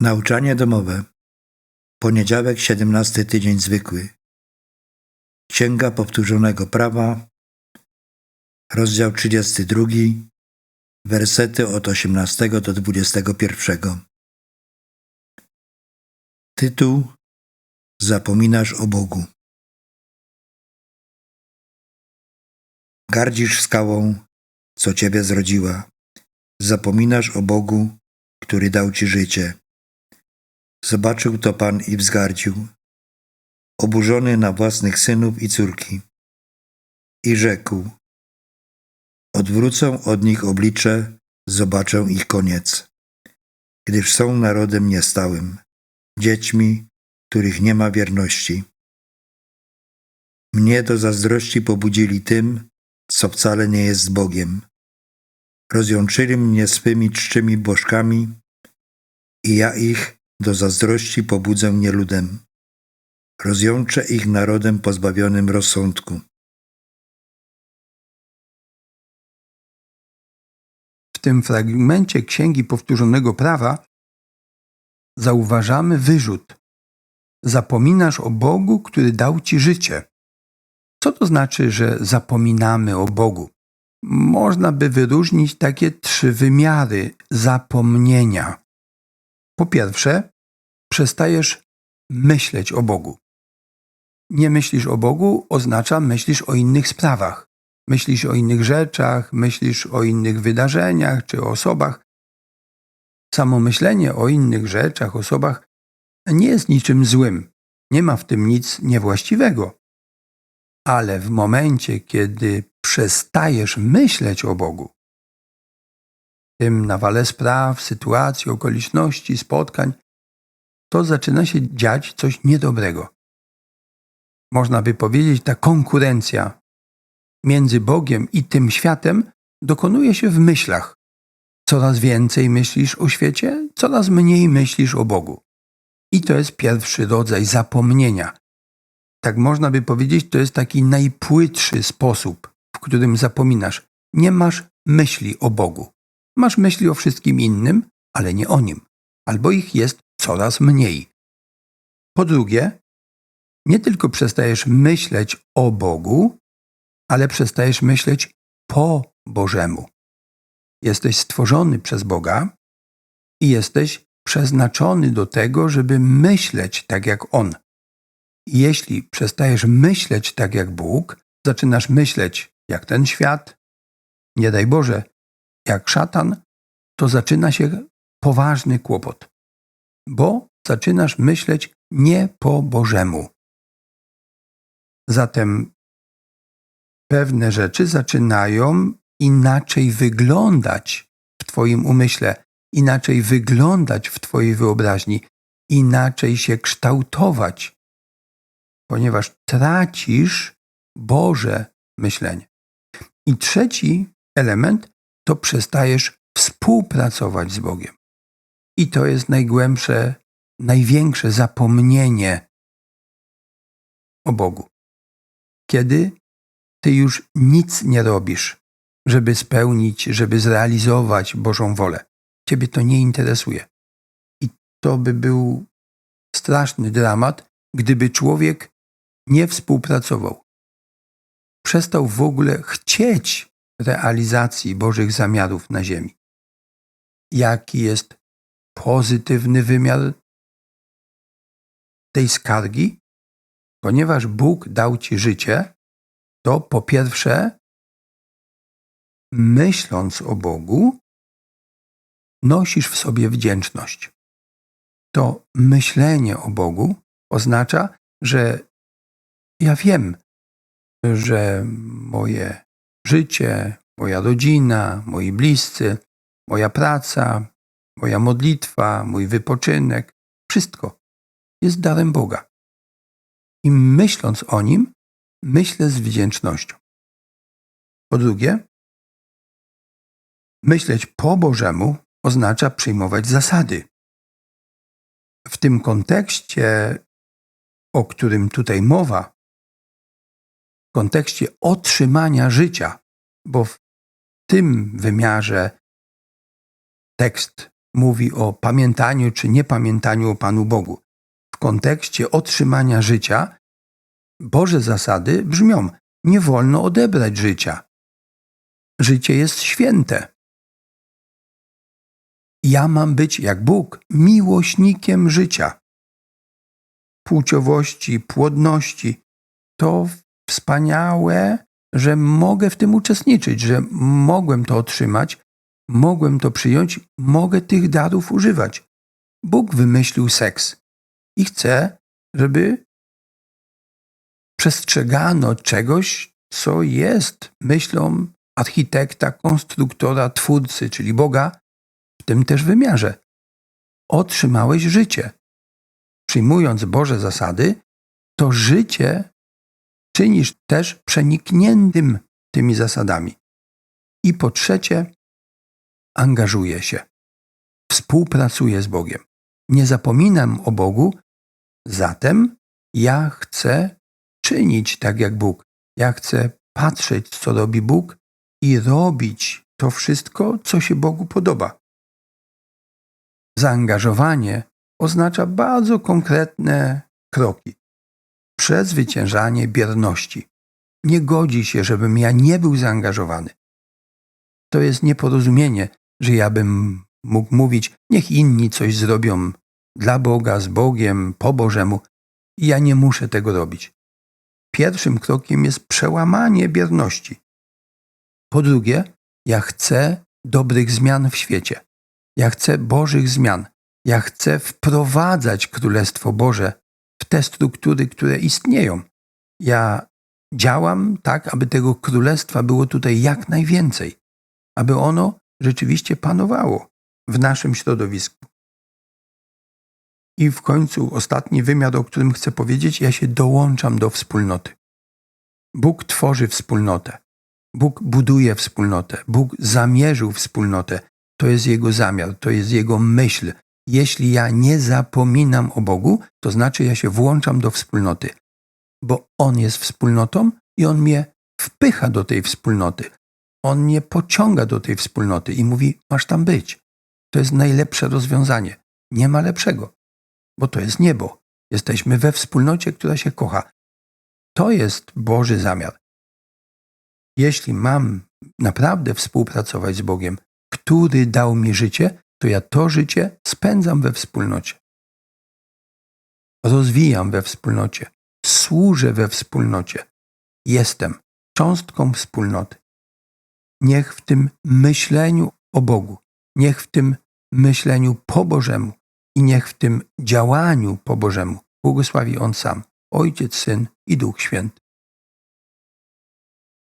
Nauczanie domowe. Poniedziałek, 17 tydzień zwykły. Księga Powtórzonego Prawa, rozdział 32, wersety od 18 do 21. Tytuł Zapominasz o Bogu. Gardzisz skałą, co ciebie zrodziła. Zapominasz o Bogu, który dał ci życie. Zobaczył to Pan i wzgardził, oburzony na własnych synów i córki. I rzekł: Odwrócą od nich oblicze, zobaczę ich koniec, gdyż są narodem niestałym, dziećmi, których nie ma wierności. Mnie do zazdrości pobudzili tym, co wcale nie jest Bogiem. Rozjączyli mnie swymi czczymi bożkami i ja ich do zazdrości pobudzę nieludem. Rozjączę ich narodem pozbawionym rozsądku. W tym fragmencie Księgi Powtórzonego Prawa zauważamy wyrzut. Zapominasz o Bogu, który dał ci życie. Co to znaczy, że zapominamy o Bogu? Można by wyróżnić takie trzy wymiary zapomnienia. Po pierwsze, przestajesz myśleć o Bogu. Nie myślisz o Bogu oznacza myślisz o innych sprawach. Myślisz o innych rzeczach, myślisz o innych wydarzeniach czy osobach. Samo myślenie o innych rzeczach, osobach nie jest niczym złym. Nie ma w tym nic niewłaściwego. Ale w momencie, kiedy przestajesz myśleć o Bogu, tym nawale spraw, sytuacji, okoliczności, spotkań, to zaczyna się dziać coś niedobrego. Można by powiedzieć, ta konkurencja między Bogiem i tym światem dokonuje się w myślach. Coraz więcej myślisz o świecie, coraz mniej myślisz o Bogu. I to jest pierwszy rodzaj zapomnienia. Tak można by powiedzieć, to jest taki najpłytszy sposób, w którym zapominasz. Nie masz myśli o Bogu. Masz myśli o wszystkim innym, ale nie o nim, albo ich jest coraz mniej. Po drugie, nie tylko przestajesz myśleć o Bogu, ale przestajesz myśleć po Bożemu. Jesteś stworzony przez Boga i jesteś przeznaczony do tego, żeby myśleć tak jak On. Jeśli przestajesz myśleć tak jak Bóg, zaczynasz myśleć jak ten świat, nie daj Boże, jak szatan, to zaczyna się poważny kłopot, bo zaczynasz myśleć nie po Bożemu. Zatem pewne rzeczy zaczynają inaczej wyglądać w Twoim umyśle, inaczej wyglądać w Twojej wyobraźni, inaczej się kształtować, ponieważ tracisz Boże myślenie. I trzeci element to przestajesz współpracować z Bogiem. I to jest najgłębsze, największe zapomnienie o Bogu. Kiedy ty już nic nie robisz, żeby spełnić, żeby zrealizować Bożą wolę. Ciebie to nie interesuje. I to by był straszny dramat, gdyby człowiek nie współpracował. Przestał w ogóle chcieć realizacji Bożych zamiarów na ziemi. Jaki jest pozytywny wymiar tej skargi? Ponieważ Bóg dał ci życie, to po pierwsze, myśląc o Bogu, nosisz w sobie wdzięczność. To myślenie o Bogu oznacza, że ja wiem, że moje życie, moja rodzina, moi bliscy, moja praca, moja modlitwa, mój wypoczynek, wszystko jest darem Boga. I myśląc o nim, myślę z wdzięcznością. Po drugie, myśleć po Bożemu oznacza przyjmować zasady. W tym kontekście, o którym tutaj mowa, kontekście otrzymania życia, bo w tym wymiarze tekst mówi o pamiętaniu czy niepamiętaniu o Panu Bogu. W kontekście otrzymania życia Boże zasady brzmią: nie wolno odebrać życia. Życie jest święte. Ja mam być jak Bóg miłośnikiem życia. Płciowości, płodności to wspaniałe, że mogę w tym uczestniczyć, że mogłem to otrzymać, mogłem to przyjąć, mogę tych darów używać. Bóg wymyślił seks i chce, żeby przestrzegano czegoś, co jest myślą architekta, konstruktora, twórcy, czyli Boga, w tym też wymiarze. Otrzymałeś życie. Przyjmując Boże zasady, to życie czynisz też przenikniętym tymi zasadami. I po trzecie, angażuję się. Współpracuję z Bogiem. Nie zapominam o Bogu, zatem ja chcę czynić tak jak Bóg. Ja chcę patrzeć, co robi Bóg i robić to wszystko, co się Bogu podoba. Zaangażowanie oznacza bardzo konkretne kroki. Przezwyciężanie bierności. Nie godzi się, żebym ja nie był zaangażowany. To jest nieporozumienie, że ja bym mógł mówić, niech inni coś zrobią dla Boga, z Bogiem, po Bożemu. Ja nie muszę tego robić. Pierwszym krokiem jest przełamanie bierności. Po drugie, ja chcę dobrych zmian w świecie. Ja chcę Bożych zmian. Ja chcę wprowadzać Królestwo Boże w te struktury, które istnieją. Ja działam tak, aby tego Królestwa było tutaj jak najwięcej, aby ono rzeczywiście panowało w naszym środowisku. I w końcu ostatni wymiar, o którym chcę powiedzieć, ja się dołączam do wspólnoty. Bóg tworzy wspólnotę. Bóg buduje wspólnotę. Bóg zamierzył wspólnotę. To jest Jego zamiar, to jest Jego myśl. Jeśli ja nie zapominam o Bogu, to znaczy ja się włączam do wspólnoty, bo On jest wspólnotą i On mnie wpycha do tej wspólnoty. On mnie pociąga do tej wspólnoty i mówi: Masz tam być. To jest najlepsze rozwiązanie. Nie ma lepszego, bo to jest niebo. Jesteśmy we wspólnocie, która się kocha. To jest Boży zamiar. Jeśli mam naprawdę współpracować z Bogiem, który dał mi życie, to ja to życie spędzam we wspólnocie. Rozwijam we wspólnocie, służę we wspólnocie. Jestem cząstką wspólnoty. Niech w tym myśleniu o Bogu, niech w tym myśleniu po Bożemu i niech w tym działaniu po Bożemu błogosławi On sam, Ojciec, Syn i Duch Święty.